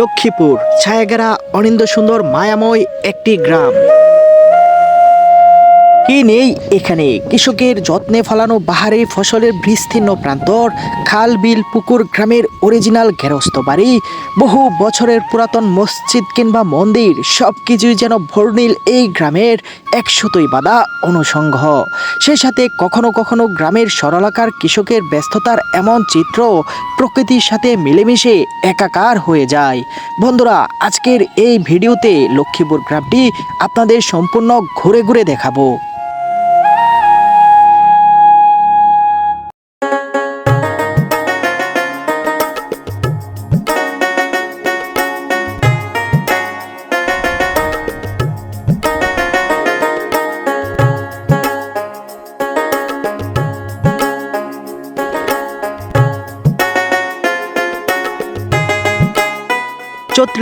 লক্ষ্মীপুর ছায়াগেরা অনিন্দ সুন্দর মায়াময় একটি গ্রাম। কি নেই এখানে? কৃষকের যত্নে ফলানো বাহারি ফসলের বিস্তীর্ণ প্রান্তর, খাল, বিল, পুকুর, গ্রামের অরিজিনাল গেরস্ত বাড়ি, বহু বছরের পুরাতন মসজিদ কিংবা মন্দির সব কিছুই যেন ভর্ণিল এই গ্রামের একশতই বাধা অনুষঙ্গ। সে সাথে কখনো কখনো গ্রামের সরলাকার কৃষকের ব্যস্ততার এমন চিত্র প্রকৃতির সাথে মিলেমিশে একাকার হয়ে যায়। বন্ধুরা, আজকের এই ভিডিওতে লক্ষ্মীপুর গ্রামটি আপনাদের সম্পূর্ণ ঘুরে ঘুরে দেখাবো।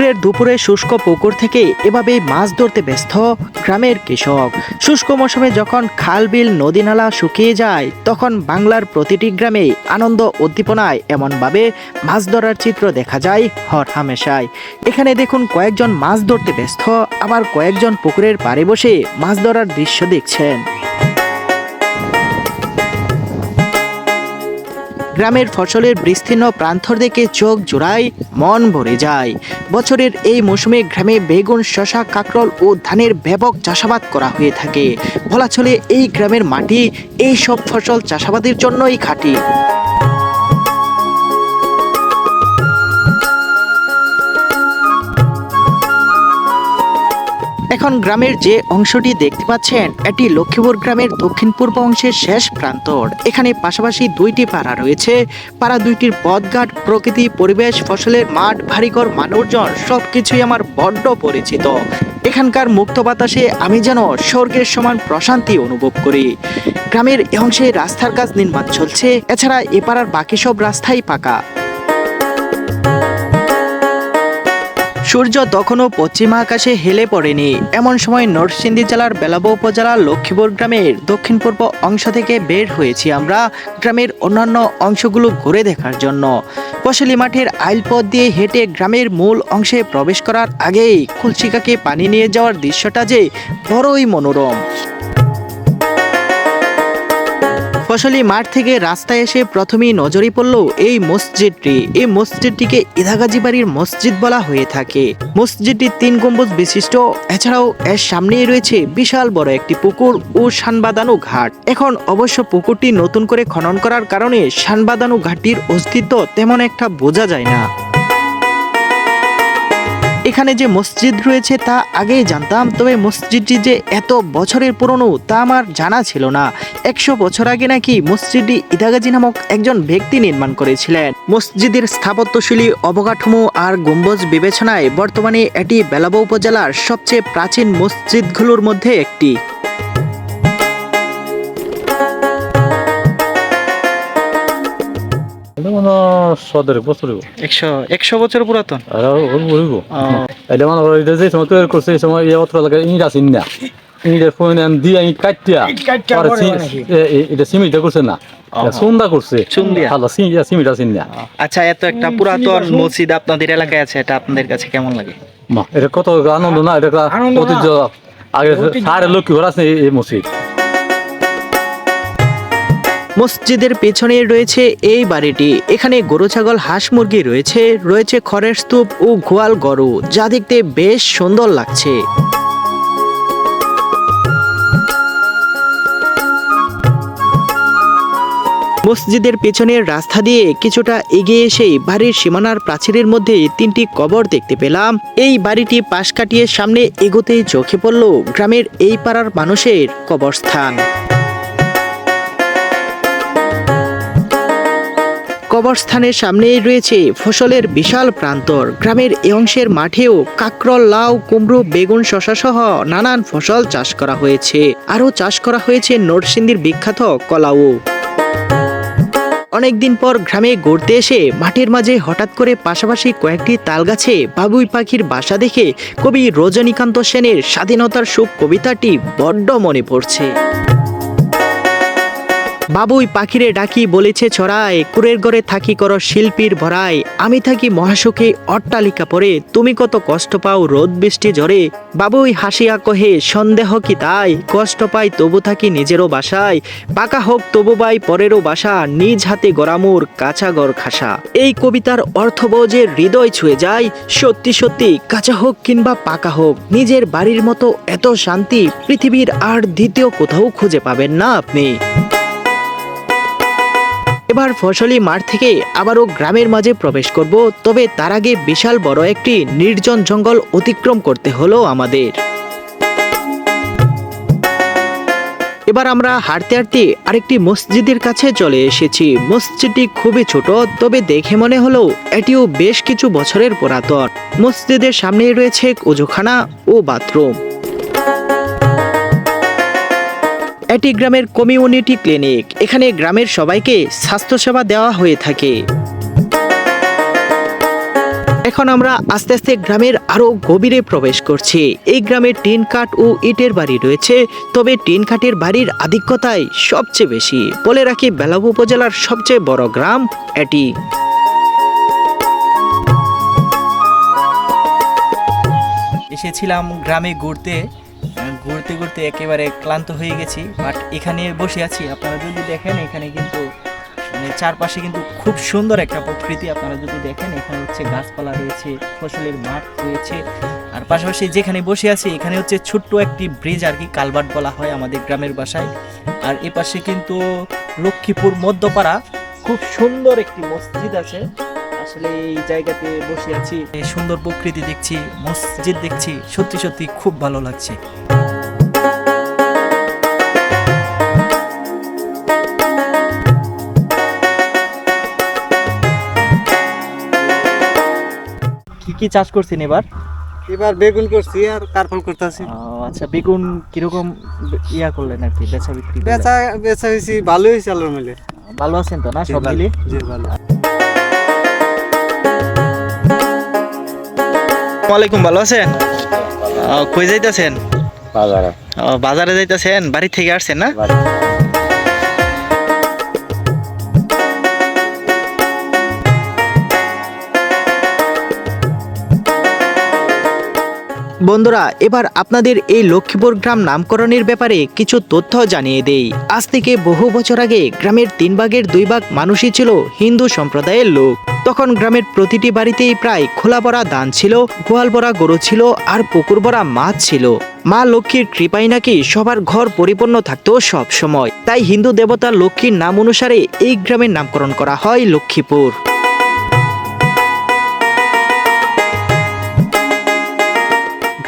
চৈত্রের দুপুরে শুষ্ক পুকুর থেকে এভাবে মাছ ধরতে ব্যস্ত গ্রামের কৃষক। শুষ্ক মৌসুমে যখন খাল বিল নদী নালা শুকিয়ে যায়, তখন বাংলার প্রতিটি গ্রামে আনন্দ উদ্দীপনায় এমনভাবে মাছ ধরার চিত্র দেখা যায় হর হামেশায়। এখানে দেখুন কয়েকজন মাছ ধরতে ব্যস্ত, আবার কয়েকজন পুকুরের পাড়ে বসে মাছ ধরার দৃশ্য দেখছেন। গ্রামের ফসলের বিস্তীর্ণ প্রান্তর দেখে চোখ জোড়ায় মন ভরে যায়। বছরের এই মৌসুমে গ্রামে বেগুন শশা কাকরল ও ধানের ব্যাপক চাষাবাদ করা হয়ে থাকে। বলা এই গ্রামের মাটি, এই সব ফসল চাষাবাদের জন্যই খাঁটি। এখন গ্রামের যে অংশটি দেখতে পাচ্ছেন, এটি লক্ষ্মীপুর গ্রামের দক্ষিণ পূর্ব অংশের শেষ প্রান্তর। এখানে পাশাপাশি দুইটি পাড়া রয়েছে। পাড়া দুইটির পথঘাট, প্রকৃতি, পরিবেশ, ফসলের মাঠ ভারীকর মানুষজন, সবকিছুই আমার বড্ড পরিচিত। এখানকার মুক্ত বাতাসে আমি যেন স্বর্গের সমান প্রশান্তি অনুভব করি। গ্রামের এ অংশে রাস্তার কাজ নির্মাণ চলছে। এছাড়া এ পাড়ার বাকি সব রাস্তাই পাকা। সূর্য তখনও পশ্চিম আকাশে হেলে পড়েনি। এমন সময় নরসিংদী জেলার বেলাবো উপজেলার লক্ষ্মীপুর গ্রামের দক্ষিণ পূর্ব অংশ থেকে বের হয়েছি আমরা গ্রামের অন্যান্য অংশগুলো ঘুরে দেখার জন্য। ফসলি মাঠের আইলপথ দিয়ে হেঁটে গ্রামের মূল অংশে প্রবেশ করার আগেই কুলসিকাকে পানি নিয়ে যাওয়ার দৃশ্যটা যে বড়ই মনোরম। ফসলি মাঠ থেকে রাস্তায় এসে প্রথমেই নজরে পড়ল এই মসজিদটি। এই মসজিদটিকে ইদাগাজি বাড়ির মসজিদ বলা হয়ে থাকে। মসজিদটি তিন গম্বুজ বিশিষ্ট। এছাড়াও এর সামনেই রয়েছে বিশাল বড় একটি পুকুর ও সানবাদানু ঘাট। এখন অবশ্য পুকুরটি নতুন করে খনন করার কারণে সানবাদানু ঘাটটির অস্তিত্ব তেমন একটা বোঝা যায় না। এখানে যে মসজিদ রয়েছে তা আগেই জানতাম, তবে মসজিদটি যে এত বছরের পুরনো তা আমার জানা ছিল না। একশো বছর আগে নাকি মসজিদটি ইদাগাজি নামক একজন ব্যক্তি নির্মাণ করেছিলেন। মসজিদের স্থাপত্যশৈলী, অবকাঠামো আর গম্বুজ বিবেচনায় বর্তমানে এটি বেলাবো উপজেলার সবচেয়ে প্রাচীন মসজিদগুলোর মধ্যে একটি। সদের বছর একশো একশো বছর পুরাতন? আর হইব। হইব এটা মানে এটা যে সময় তৈরি করছে এই সময় এই অত্র লাগে ইট আছে না ইটের ফোন দিয়ে কাটিয়া এটা করছে সুন্দা করছে। সিমেন্ট আচ্ছা এত একটা পুরাতন মসজিদ আপনাদের এলাকায় আছে এটা আপনাদের কাছে কেমন লাগে? এটা কত আনন্দ না এটা ঐতিহ্য। আগে সারে লক্ষ্মী ঘর আছে এই মসজিদ। মসজিদের পেছনে রয়েছে এই বাড়িটি। এখানে গরু, ছাগল, হাঁস মুরগি রয়েছে। রয়েছে খড়ের স্তূপ ও গোয়াল গরু, যা দেখতে বেশ সুন্দর লাগছে। মসজিদের পেছনের রাস্তা দিয়ে কিছুটা এগিয়ে এসেই বাড়ির সীমানার প্রাচীরের মধ্যে তিনটি কবর দেখতে পেলাম। এই বাড়িটি পাশ কাটিয়ে সামনে এগোতেই চোখে পড়ল গ্রামের এই পাড়ার মানুষের কবরস্থান। কবরস্থানের সামনেই রয়েছে ফসলের বিশাল প্রান্তর। গ্রামের এ অংশের মাঠেও কাকরল, লাউ, কুমড়ো, বেগুন শশা সহ নানান ফসল চাষ করা হয়েছে। আরও চাষ করা হয়েছে নরসিংদীর বিখ্যাত কলাও। অনেকদিন পর গ্রামে ঘুরতে এসে মাঠের মাঝে হঠাৎ করে পাশাপাশি কয়েকটি তালগাছে বাবুই পাখির বাসা দেখে কবি রজনীকান্ত সেনের স্বাধীনতার সুখ কবিতাটি বড্ড মনে পড়ছে। বাবুই পাখিরে ডাকি বলেছে ছড়ায় কুরের ঘরে থাকি কর শিল্পীর ভরায় আমি থাকি মহাসুখে অট্টালিকা পরে। তুমি কত কষ্ট পাও রোদ বৃষ্টি ঝরে। বাবুই হাসিয়া কহে, সন্দেহ কি তাই? কষ্ট পাই তবু থাকি নিজেরও বাসায়। পাকা হোক তবু বাই পরেরও বাসা। নিজ হাতে গড়ামুর কাঁচা গড় খাসা। এই কবিতার অর্থবোধ যে হৃদয় ছুঁয়ে যায়, সত্যি সত্যি কাঁচা হোক কিংবা পাকা হোক, নিজের বাড়ির মতো এত শান্তি পৃথিবীর আর দ্বিতীয় কোথাও খুঁজে পাবেন না আপনি। এবার ফসলি মাঠ থেকে আবারও গ্রামের মাঝে প্রবেশ করব, তবে তার আগে বিশাল বড় একটি নির্জন জঙ্গল অতিক্রম করতে হলো আমাদের। এবার আমরা হাঁটতে হাঁটতে আরেকটি মসজিদের কাছে চলে এসেছি। মসজিদটি খুবই ছোট, তবে দেখে মনে হলো এটিও বেশ কিছু বছরের পুরাতন। মসজিদের সামনে রয়েছে ওজুখানা ও বাথরুম। এটি গ্রামের কমিউনিটি ক্লিনিক। এখানে গ্রামের সবাইকে স্বাস্থ্যসেবা দেওয়া হয়ে থাকে। এখন আমরা আস্তে আস্তে গ্রামের আরও গভীরে প্রবেশ করছি। এই গ্রামে টিন কাঠ ও ইটের বাড়ি রয়েছে, তবে টিন কাঠের বাড়ির আধিক্যতাই সবচেয়ে বেশি। বলে রাখি, বেলাব উপজেলার সবচেয়ে বড় গ্রাম এটি এসেছিলাম গ্রামে ঘুরতে। ঘুরতে ঘুরতে একেবারে ক্লান্ত হয়ে গেছি বাট এখানে বসে আছি। আপনারা যদি দেখেন, এখানে কিন্তু মানে চারপাশে কিন্তু খুব সুন্দর একটা প্রকৃতি আপনারা যদি দেখেন, এখানে হচ্ছে গাছপালা রয়েছে, ফসলের মাঠ রয়েছে। আর পাশাপাশি যেখানে বসে আছি, এখানে হচ্ছে ছোট্ট একটি ব্রিজ আর কি কালভার্ট বলা হয় আমাদের গ্রামের বাসায়। আর এ পাশে কিন্তু লক্ষ্মীপুর মধ্যপাড়া, খুব সুন্দর একটি মসজিদ আছে। আসলে এই জায়গাতে বসে আছি, সুন্দর প্রকৃতি দেখছি, মসজিদ দেখছি, সত্যি সত্যি খুব ভালো লাগছে। কি চাষ করছেন এবার? এবার বেগুন করছি আর কারফল করতেছি। ও, আচ্ছা বেগুন কীরকম ইয়া করলেন আর কি বেচা বিক্রি বেচা বেচা হয়েছি ভালো হয়েছে আল্লাহর মিলে ভালো আছেন তো না সব জি, মিলিয়ে জি ভালো। ওয়ালাইকুম ভালো আছেন? কই যাইতাছেন? বাজারে। ও, বাজারে যাইতাছেন? বাড়ি থেকে আসছেন না? বন্ধুরা, এবার আপনাদের এই লক্ষ্মীপুর গ্রাম নামকরণের ব্যাপারে কিছু তথ্য জানিয়ে দেই। আজ থেকে বহু বছর আগে গ্রামের তিন ভাগের দুই ভাগ মানুষই ছিল হিন্দু সম্প্রদায়ের লোক। তখন গ্রামের প্রতিটি বাড়িতেই প্রায় খোলা ভরা দান ছিল, গোয়াল ভরা গরু ছিল আর পুকুর ভরা মাছ ছিল। মা লক্ষ্মীর কৃপাই নাকি সবার ঘর পরিপূর্ণ থাকতো সব সময় তাই হিন্দু দেবতা লক্ষ্মীর নাম অনুসারে এই গ্রামের নামকরণ করা হয় লক্ষ্মীপুর।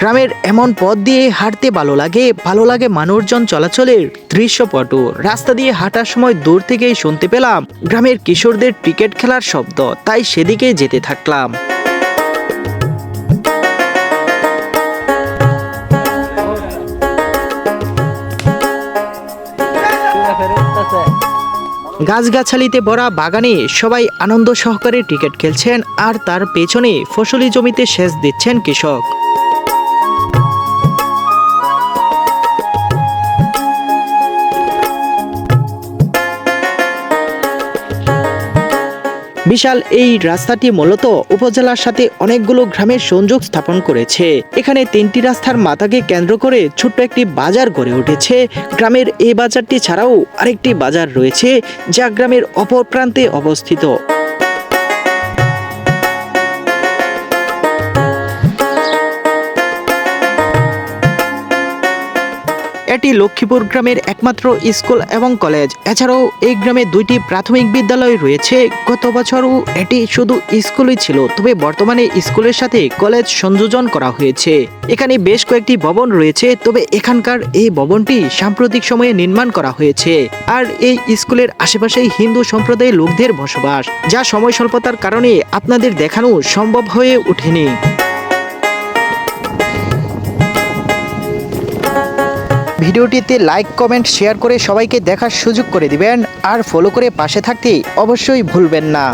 গ্রামের এমন পথ দিয়ে হাঁটতে ভালো লাগে ভালো লাগে মানুষজন চলাচলের দৃশ্যপট। রাস্তা দিয়ে হাঁটার সময় দূর থেকেই শুনতে পেলাম গ্রামের কিশোরদের ক্রিকেট খেলার শব্দ, তাই সেদিকে যেতে থাকলাম। গাছগাছালিতে ভরা বাগানে সবাই আনন্দ সহকারে ক্রিকেট খেলছেন আর তার পেছনে ফসলি জমিতে সেচ দিচ্ছেন কৃষক। বিশাল এই রাস্তাটি মূলত উপজেলার সাথে অনেকগুলো গ্রামের সংযোগ স্থাপন করেছে। এখানে তিনটি রাস্তার মাথাকে কেন্দ্র করে ছোট্ট একটি বাজার গড়ে উঠেছে। গ্রামের এই বাজারটি ছাড়াও আরেকটি বাজার রয়েছে, যা গ্রামের অপর প্রান্তে অবস্থিত। এটি লক্ষ্মীপুর গ্রামের একমাত্র স্কুল এবং কলেজ। এছাড়াও এই গ্রামে দুইটি প্রাথমিক বিদ্যালয় রয়েছে। গত বছরও এটি শুধু স্কুলই ছিল, তবে বর্তমানে স্কুলের সাথে কলেজ সংযোজন করা হয়েছে। এখানে বেশ কয়েকটি ভবন রয়েছে, তবে এখানকার এই ভবনটি সাম্প্রতিক সময়ে নির্মাণ করা হয়েছে। আর এই স্কুলের আশেপাশেই হিন্দু সম্প্রদায়ের লোকদের বসবাস, যা সময় স্বল্পতার কারণে আপনাদের দেখানো সম্ভব হয়ে ওঠেনি। ভিডিওটিতে লাইক, কমেন্ট, শেয়ার করে সবাইকে দেখার সুযোগ করে দিবেন। আর ফলো করে পাশে থাকতে অবশ্যই ভুলবেন না।